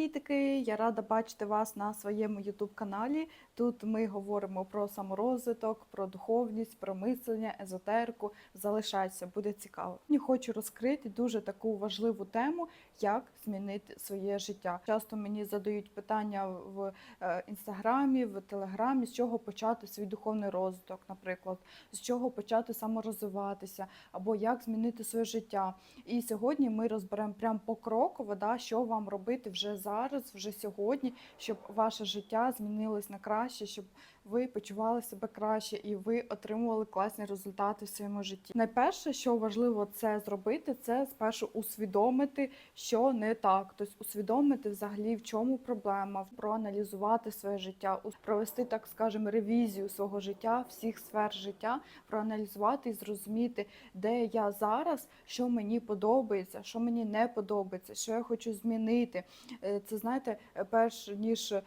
Привітики! Я рада бачити вас на своєму youtube каналі. Тут ми говоримо про саморозвиток, про духовність, про мислення, езотерику. Залишайся, буде цікаво. Я хочу розкрити дуже таку важливу тему, як змінити своє життя. Часто мені задають питання в е, інстаграмі, в телеграмі, з чого почати свій духовний розвиток, наприклад, з чого почати саморозвиватися, або як змінити своє життя. І сьогодні ми розберемо прям покроково, да, що вам робити вже зараз, вже сьогодні, щоб ваше життя змінилось на краще, щоб ви почували себе краще і ви отримували класні результати в своєму житті. Найперше, що важливо це зробити, це спершу усвідомити, що не так. Тобто усвідомити взагалі в чому проблема, проаналізувати своє життя, провести, так скажемо, ревізію свого життя, всіх сфер життя, проаналізувати і зрозуміти, де я зараз, що мені подобається, що мені не подобається, що я хочу змінити. Е, Це знаєте, перш ніж е,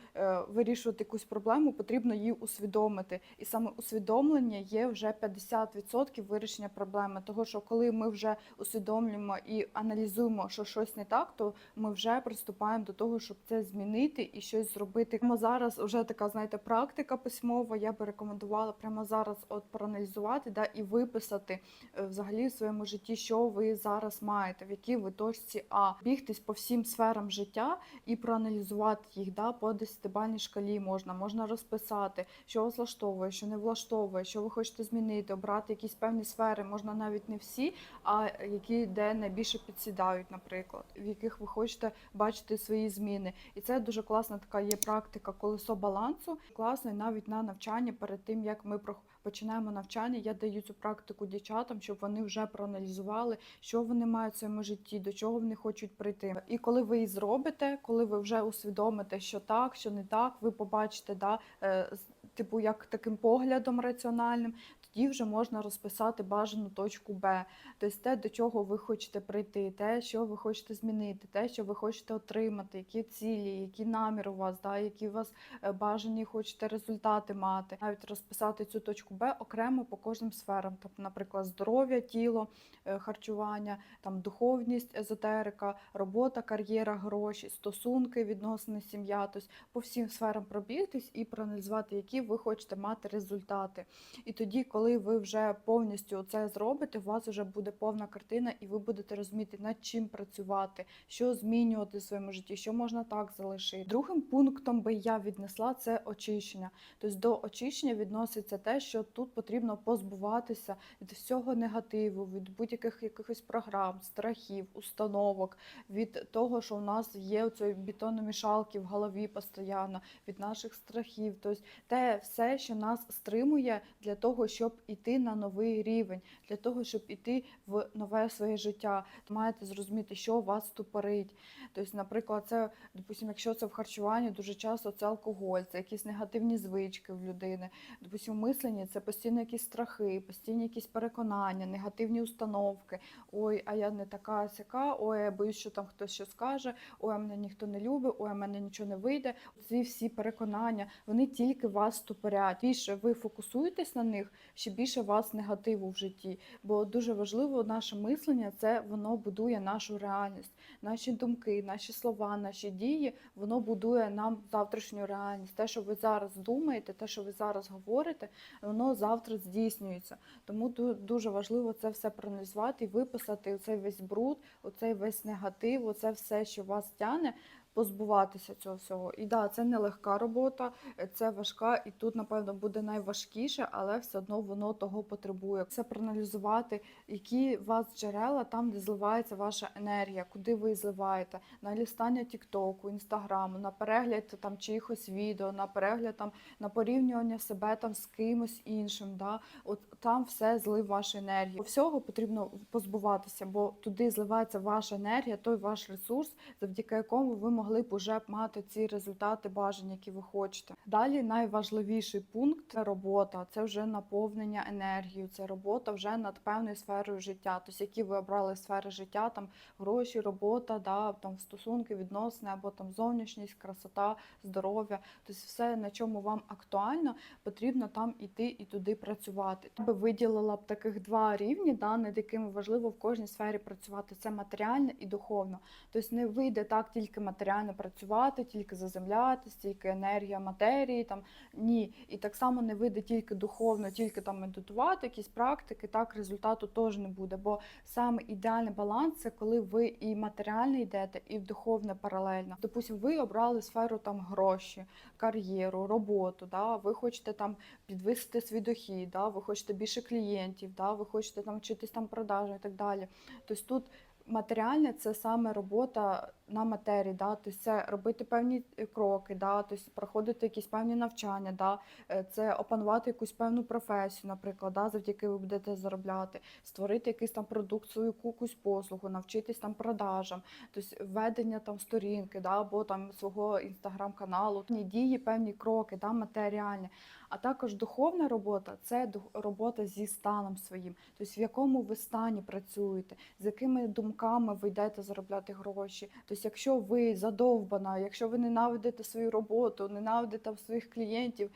вирішувати якусь проблему, потрібно її усвідомити. І саме усвідомлення є вже 50% вирішення проблеми. Того, що коли ми вже усвідомлюємо і аналізуємо, що щось не так, то ми вже приступаємо до того, щоб це змінити і щось зробити. Прямо зараз вже така, знаєте, практика письмова. Я би рекомендувала прямо зараз от проаналізувати да, і виписати е, взагалі в своєму житті, що ви зараз маєте, в якій ви точці А. Бігтись по всім сферам життя і проаналізувати їх да, по десятибальній шкалі можна. Можна розписати, що вас влаштовує, що не влаштовує, що ви хочете змінити, обрати якісь певні сфери, можна навіть не всі, а які де найбільше підсідають, наприклад, в яких ви хочете бачити свої зміни. І це дуже класна така є практика колесо балансу. Класно і навіть на навчання перед тим, як ми прох- починаємо навчання, я даю цю практику дівчатам, щоб вони вже проаналізували, що вони мають в своєму житті, до чого вони хочуть прийти. І коли ви її зробите, коли ви вже усвідомите, що так, що не так, ви побачите, да, е, типу, як таким поглядом раціональним. Тоді вже можна розписати бажану точку Б, тобто те, до чого ви хочете прийти, те, що ви хочете змінити, те, що ви хочете отримати, які цілі, які наміри у вас, да, які у вас е, бажані хочете результати мати. Навіть розписати цю точку Б окремо по кожним сферам, тобто, наприклад, здоров'я, тіло, е, харчування, там духовність, езотерика, робота, кар'єра, гроші, стосунки, відносини, сім'я. Тобто по всім сферам пробігтись і проаналізувати, які ви хочете мати результати. І тоді, коли ви вже повністю це зробите, у вас вже буде повна картина, і ви будете розуміти, над чим працювати, що змінювати в своєму житті, що можна так залишити. Другим пунктом би я віднесла це очищення. Тобто до очищення відноситься те, що тут потрібно позбуватися від всього негативу, від будь-яких якихось програм, страхів, установок, від того, що у нас є цієї бетономішалки в голові постійно, від наших страхів. Тобто те все, що нас стримує для того, щоб іти на новий рівень, для того, щоб іти в нове своє життя. Маєте зрозуміти, що вас тупорить. Тобто, наприклад, це, допустимо, якщо це в харчуванні, дуже часто це алкоголь, це якісь негативні звички в людини. Допустимо, мислення це постійно якісь страхи, постійні якісь переконання, негативні установки. Ой, а я не така сяка, ой, я боюсь, що там хтось що скаже, ой, а мене ніхто не любить, ой, а мене нічого не вийде. Ці всі переконання, вони тільки вас ступорять. Більше ви фокусуєтесь на них, ще більше у вас негативу в житті. Бо дуже важливо наше мислення, це воно будує нашу реальність, наші думки, наші слова, наші дії, воно будує нам завтрашню реальність. Те, що ви зараз думаєте, те, що ви зараз говорите, воно завтра здійснюється. Тому ду- дуже важливо це все проаналізувати і виписати оцей весь бруд, оцей весь негатив, оце все, що вас тягне. Позбуватися цього всього. І да, це нелегка робота, е, це важка, і тут, напевно, буде найважкіше, але все одно воно того потребує. Це проаналізувати, які у вас джерела там, де зливається ваша енергія, куди ви зливаєте, на лістання Тіктоку, Інстаграму, на перегляд там чиїхось відео, на перегляд там на порівнювання себе там з кимось іншим. Да? От там все злив вашу енергію. Всього потрібно позбуватися, бо туди зливається ваша енергія, той ваш ресурс, завдяки якому ви могли б уже мати ці результати бажані, які ви хочете. Далі найважливіший пункт це робота, це вже наповнення енергією, це робота вже над певною сферою життя. Тобто, які ви обрали сфери життя, там гроші, робота, да, там стосунки, відносини або там зовнішність, красота, здоров'я. Тобто, все, на чому вам актуально, потрібно там іти і туди працювати. Я би виділила б таких два рівні, да, над якими важливо в кожній сфері працювати. Це матеріальне і духовно. Тобто не вийде так тільки матеріально. Матеріально працювати, тільки заземлятися, тільки енергія матерії. Там ні. І так само не вийде тільки духовно, тільки там медитувати, якісь практики, так результату теж не буде. Бо саме ідеальний баланс це коли ви і матеріально йдете, і в духовне паралельно. Допустим, ви обрали сферу там гроші, кар'єру, роботу. Да? Ви хочете там підвисити свій дохід, да? ви хочете більше клієнтів, да? ви хочете там вчитись там продажам і так далі. Тобто тут матеріальне це саме робота на матерії, да? тобто це робити певні е, кроки, да? тобто проходити якісь певні навчання, да? Е, це опанувати якусь певну професію, наприклад, да? завдяки ви будете заробляти, створити якийсь там продукт, свою якусь послугу, навчитись там продажам, тобто ведення там сторінки, да? або там свого інстаграм-каналу, дії, певні кроки, да? матеріальні. А також духовна робота це робота зі станом своїм, тобто в якому ви стані працюєте, з якими думками ви йдете заробляти гроші. Тобто, якщо ви задовбана, якщо ви ненавидите свою роботу, ненавидите своїх клієнтів,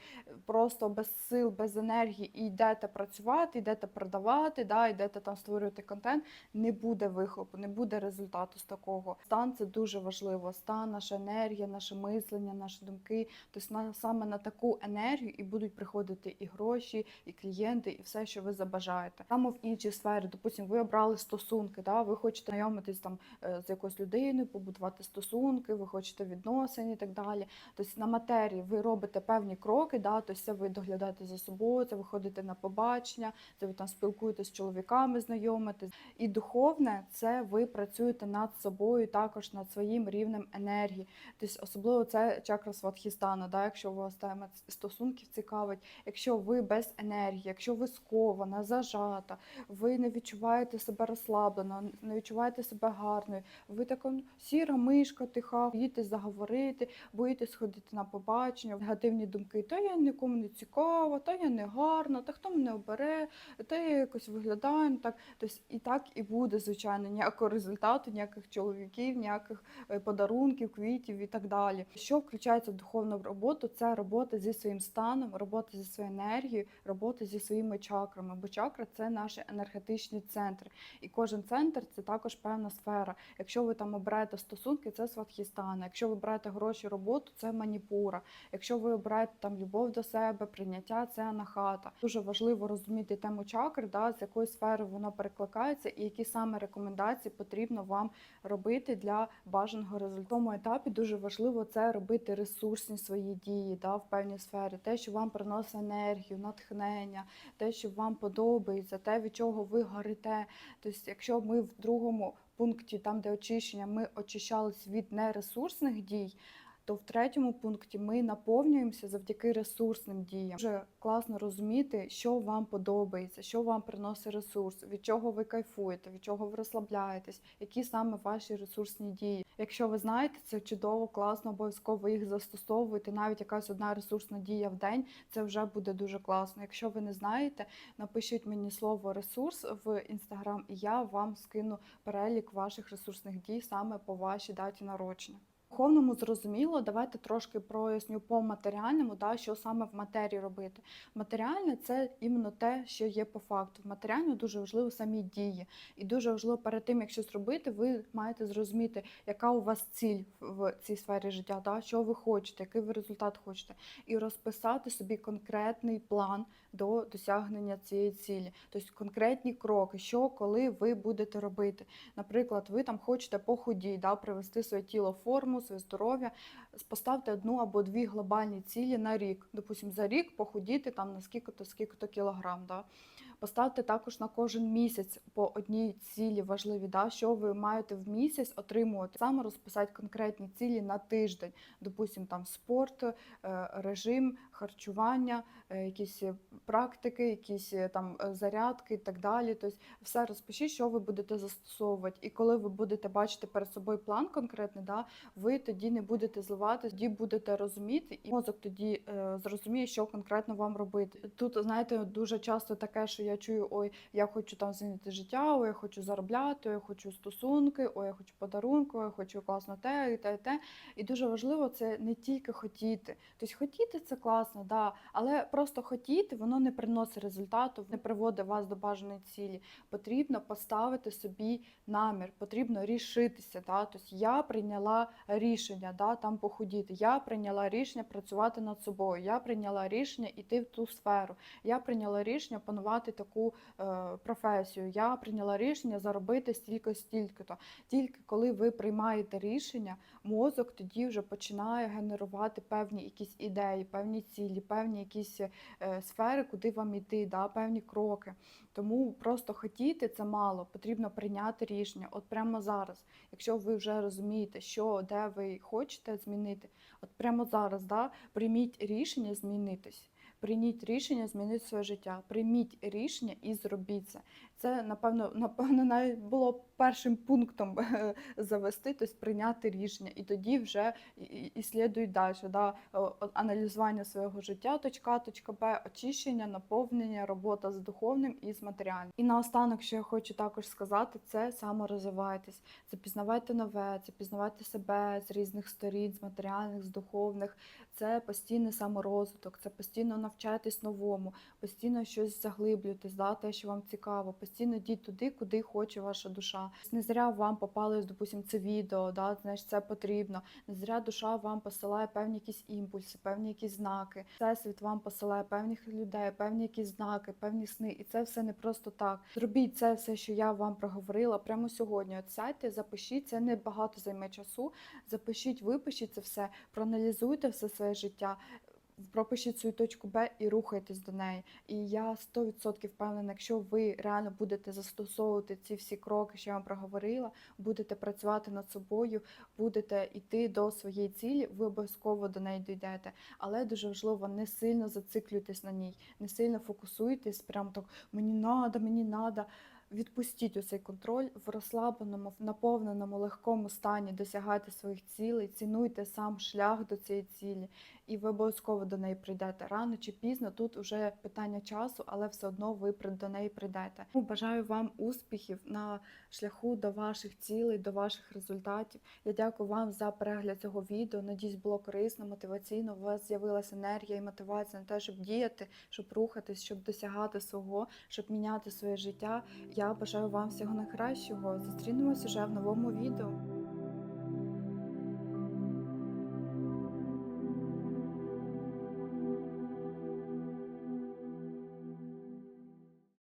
просто без сил, без енергії і йдете працювати, йдете продавати, да, йдете там створювати контент, не буде вихлопу, не буде результату з такого. Стан це дуже важливо. Стан, наша енергія, наше мислення, наші думки. Тобто саме на таку енергію і будуть приходити і гроші, і клієнти, і все, що ви забажаєте. Саме в іншій сфері, допустим, ви обрали стосунки, да, ви хочете знайомитись там е, з якоюсь людиною, побудувати стосунки, ви хочете відносин і так далі. Тобто на матерії ви робите певні кроки, да, тобто це ви доглядаєте за собою, це ви ходите на побачення, це ви там спілкуєтесь з чоловіками, знайомитесь. І духовне це ви працюєте над собою, також над своїм рівнем енергії. Тобто, особливо це чакра Сватхістана, да, якщо вас тема стосунків цікавить, якщо ви без енергії, якщо ви скована, зажата, ви не відчуваєте себе розслаблено, не відчуваєте себе гарною, ви така сіра мишка, тиха, боїтесь заговорити, боїтесь ходити на побачення, негативні думки, та я нікому не цікава, та я не гарна, та хто мене обере, та я якось виглядаю так. Тобто і так і буде, звичайно, ніякого результату, ніяких чоловіків, ніяких е, подарунків, квітів і так далі. Що включається в духовну роботу, це робота зі своїм станом, робота зі своєю енергією, робота зі своїми чакрами. Бо чакра це наші енергетичні центри. І кожен центр це також певна сфера. Якщо ви там обираєте стосунки, це сватхістана. Якщо ви обираєте гроші, роботу, це маніпура. Якщо ви обираєте там любов до себе, прийняття, це анахата. Дуже важливо розуміти тему чакр, да, з якої сфери воно перекликається, і які саме рекомендації потрібно вам робити для бажаного результату. В тому етапі дуже важливо це робити ресурсні свої дії да, в певній сфері, те, що вам приносить енергію, натхнення, те, що вам подобається, те, від чого ви горите. Тобто, якщо ми в другому пункті, там де очищення, ми очищались від нересурсних дій. То в третьому пункті ми наповнюємося завдяки ресурсним діям. Дуже класно розуміти, що вам подобається, що вам приносить ресурс, від чого ви кайфуєте, від чого ви розслабляєтесь, які саме ваші ресурсні дії. Якщо ви знаєте, це чудово, класно, обов'язково їх застосовуйте. Навіть якась одна ресурсна дія в день, це вже буде дуже класно. Якщо ви не знаєте, напишіть мені слово ресурс в інстаграм, і я вам скину перелік ваших ресурсних дій саме по вашій даті народження. Духовному зрозуміло, давайте трошки проясню по матеріальному, да, що саме в матерії робити. Матеріальне це іменно те, що є по факту. В матеріальному дуже важливо самі дії. І дуже важливо перед тим, як щось робити, ви маєте зрозуміти, яка у вас ціль в цій сфері життя, да, що ви хочете, який ви результат хочете, і розписати собі конкретний план до досягнення цієї цілі, тобто конкретні кроки, що коли ви будете робити. Наприклад, ви там хочете похудіти, да, привести своє тіло в форму, своє здоров'я, поставте одну або дві глобальні цілі на рік. Допустимо, за рік похудіти там на скільки-то, скільки-то кілограм. Да. Поставте також на кожен місяць по одній цілі важливі, да, що ви маєте в місяць отримувати. Саме розписати конкретні цілі на тиждень. Допустим, там спорт, е, режим, харчування, е, якісь практики, якісь е, там зарядки і так далі. Тобто все розпишіть, що ви будете застосовувати. І коли ви будете бачити перед собою план конкретний, да, ви тоді не будете зливати, тоді будете розуміти, і мозок тоді зрозуміє, що конкретно вам робити. Тут знаєте, дуже часто таке, що я чую, ой, я хочу там змінити життя, ой, я хочу заробляти, ой, я хочу стосунки, ой, я хочу подарунки, ой, я хочу класно те і те, і те. І дуже важливо це не тільки хотіти. Тобто хотіти це класно, да, але просто хотіти воно не приносить результату, не приводить вас до бажаної цілі. Потрібно поставити собі намір, потрібно рішитися. Да? Тобто я прийняла рішення да, там похудіти. Я прийняла рішення працювати над собою. Я прийняла рішення йти в ту сферу. Я прийняла рішення панувати таку е, професію. Я прийняла рішення заробити стільки, стільки то. Тільки коли ви приймаєте рішення, мозок тоді вже починає генерувати певні якісь ідеї, певні цілі, певні якісь е, сфери, куди вам йти, да, певні кроки. Тому просто хотіти це мало, потрібно прийняти рішення. От прямо зараз, якщо ви вже розумієте, що де ви хочете змінити, от прямо зараз, да, прийміть рішення змінитись. Прийміть рішення змінити своє життя. Прийміть рішення і зробіть це. Це напевно, напевно, навіть було першим пунктом завести, тобто прийняти рішення, і тоді вже і- слідують далі. Да? Аналізування свого життя, точка, точка Б, очищення, наповнення, робота з духовним і з матеріальним. І наостанок, що я хочу також сказати, це саморозвивайтесь, це пізнавайте нове, це себе з різних сторін, з матеріальних, з духовних. Це постійний саморозвиток, це постійно навчатись новому, постійно щось заглиблюйтесь, да, те, що вам цікаво, постійно йдіть туди, куди хоче ваша душа. Не зря вам попалось, допустим, це відео, да, значить це потрібно. Не зря душа вам посилає певні якісь імпульси, певні якісь знаки. Всесвіт вам посилає певних людей, певні якісь знаки, певні сни. І це все не просто так. Зробіть це все, що я вам проговорила прямо сьогодні. От сядьте, запишіть, це не багато займе часу. Запишіть, випишіть це все, проаналізуйте все своє життя. Пропишіть свою точку Б і рухайтесь до неї. І я 100% впевнена, якщо ви реально будете застосовувати ці всі кроки, що я вам проговорила, будете працювати над собою, будете йти до своєї цілі, ви обов'язково до неї дійдете. Але дуже важливо не сильно зациклюйтесь на ній, не сильно фокусуйтесь, прям так мені надо, мені надо. Відпустіть усей контроль в розслабленому, в наповненому легкому стані, досягайте своїх цілей, цінуйте сам шлях до цієї цілі, і ви обов'язково до неї прийдете рано чи пізно. Тут вже питання часу, але все одно ви до неї прийдете. Бажаю вам успіхів на шляху до ваших цілей, до ваших результатів. Я дякую вам за перегляд цього відео. Надіюсь, було корисно, мотиваційно. У вас з'явилася енергія і мотивація на те, щоб діяти, щоб рухатись, щоб досягати свого, щоб міняти своє життя. Я бажаю вам всього найкращого. Зустрінемось уже в новому відео.